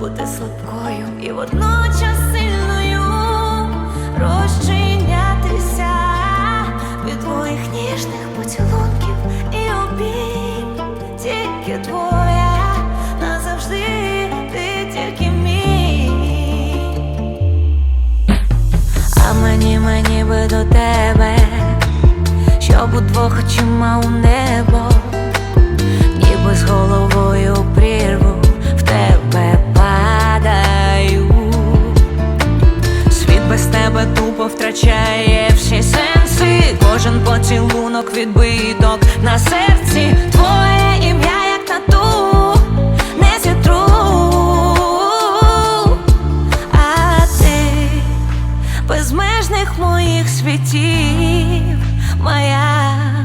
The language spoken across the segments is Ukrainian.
бути слабкою і водночас сильною розчинятися від твоїх ніжних поцілунків і обійм тільки твоя назавжди, ти тільки мій. А мені, мені би до тебе, щоб удвох очима у небо, втрачає всі сенси. Кожен поцілунок відбиток на серці. Твоє ім'я, як тату, не зітру. А ти безмежних моїх світів, маяк,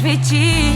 feiticeiros.